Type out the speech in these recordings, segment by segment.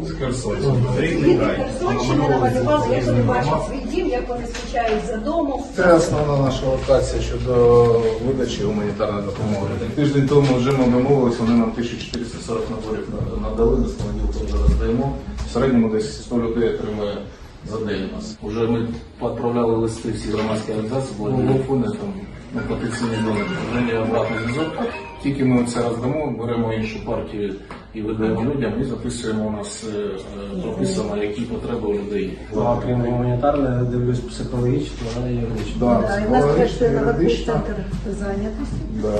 куточок дому. Херсон. Діти Херсонщини намалювали, як вони бачать свій дім, як вони скучають за домом. Це основна наша локація щодо видачі гуманітарної допомоги. Тиждень тому вже ми домовилися, вони нам 1440 наборів надали, на понеділком зараз даємо. В середньому десь 100 людей отримує за день у нас. Уже ми відправляли листи всі громадські організації, були телефони, там, ну, потенційні донори. Вже є обратний зв'язок. Тільки ми це роздамо, беремо іншу партію і видаємо людям і записуємо у нас е, е, прописано, які потреби у людей. Ну, а крім гуманітарної, дивлюсь психологічно, а і юридично. Да, Да, і нас теж психологічно, центр зайнятості. Да.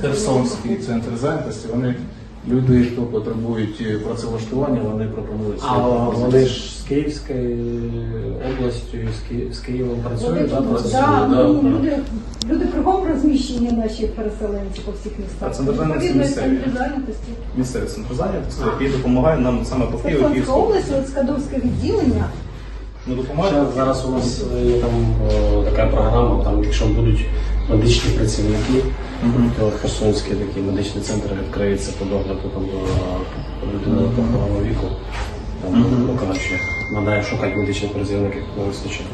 Херсонський центр зайнятості, вони люди, хто потребують е, працевлаштування, вони пропонують А свої вони ж з Київської області, з, Ки... з Києвом Вони працюють, да, тут, працюють? да, ну, да. люди, люди кругом розміщені наші переселенці по всіх містах. А центр зайнятості Відповідно, місцеві. центр зайнятості. місцеві центр зайнятості, який допомагає нам саме по Києву Херсонська Київському. область, от Скадовське відділення. Ми Ще зараз у нас є там о, така програма, там, якщо будуть медичні працівники, то Херсонський такий медичний центр відкриється по догляду там, о, людини похилого віку. Там, Ну, коротше, треба шукати медичних працівників, не вистачає.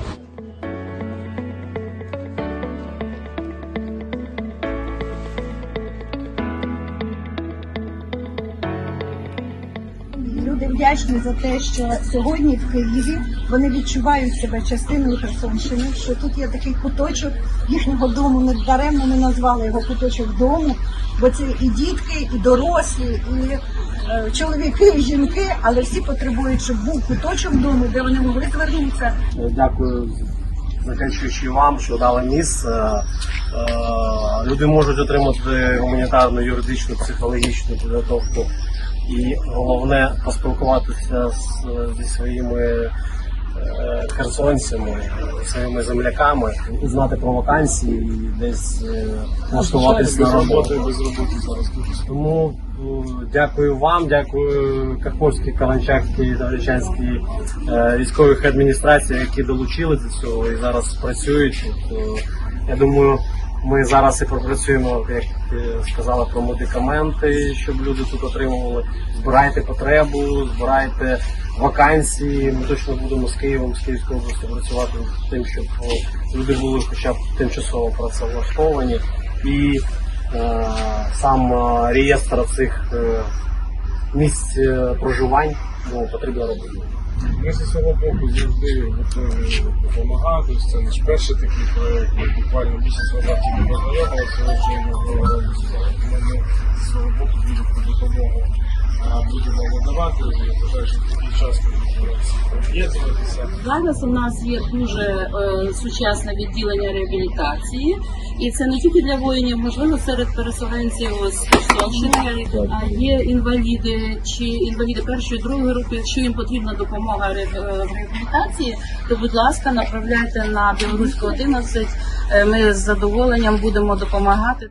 Люди вдячні за те, що сьогодні в Києві вони відчувають себе частиною Херсонщини, що тут є такий куточок їхнього дому. Не даремно ми назвали його куточок дому, бо це і дітки, і дорослі, і е, чоловіки, і жінки, але всі потребують, щоб був куточок дому, де вони могли звернутися Дякую, закінчуючи вам, що дали місце. Е, Люди можуть отримати гуманітарну, юридичну, психологічну підготовку. І головне поспілкуватися з, зі своїми е, херсонцями, своїми земляками, знати про вакансії і десь е, влаштуватись на роботу. без роботи зараз. Тому е, дякую вам, дякую Каховській, Каланчакській, Тавричанській е, військових адміністрацій, які долучили до цього і зараз працюють. Е, я думаю, ми зараз і пропрацюємо, як сказала, про медикаменти, щоб люди тут отримували. Збирайте потребу, збирайте вакансії. Ми точно будемо з Києвом, з Київської області працювати над тим, щоб люди були хоча б тимчасово працевлаштовані. І е, сам е, реєстр цих е, місць е, проживань ну, потрібно робити. Ми зі свого боку завжди готові допомагати. Це наш перший такий проєкт. Ми буквально місяць назад тільки познайомилися, вже ми зі свого боку будь-яку допомогу а, будемо надавати. І вважаю, що в такий час об'єднуватися. Зараз у нас є дуже е, сучасне відділення реабілітації, і це не тільки для воїнів, можливо, серед переселенців з Херсонщини, а є інваліди чи інваліди першої другої групи. Якщо їм потрібна допомога ре- е, в реабілітації, то будь ласка, направляйте на Білоруську 11. Е, Ми з задоволенням будемо допомагати.